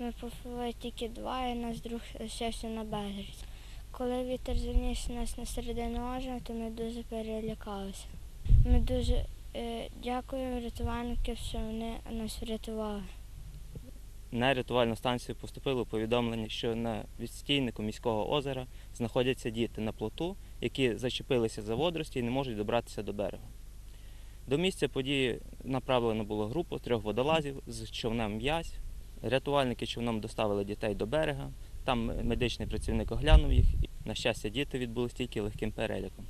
Ми попливли тільки два, і нас друг лишився на березі. Коли вітер заніс нас на середину озера, то ми дуже перелякалися. Ми дуже е, дякуємо рятувальникам, що вони нас врятували. На рятувальну станцію поступило повідомлення, що на відстійнику міського озера знаходяться діти на плоту, які зачепилися за водорості і не можуть добратися до берега. До місця події направлено було групу трьох водолазів з човном м'язь. Рятувальники човном доставили дітей до берега. Там медичний працівник оглянув їх. На щастя, діти відбулись тільки легким переляком.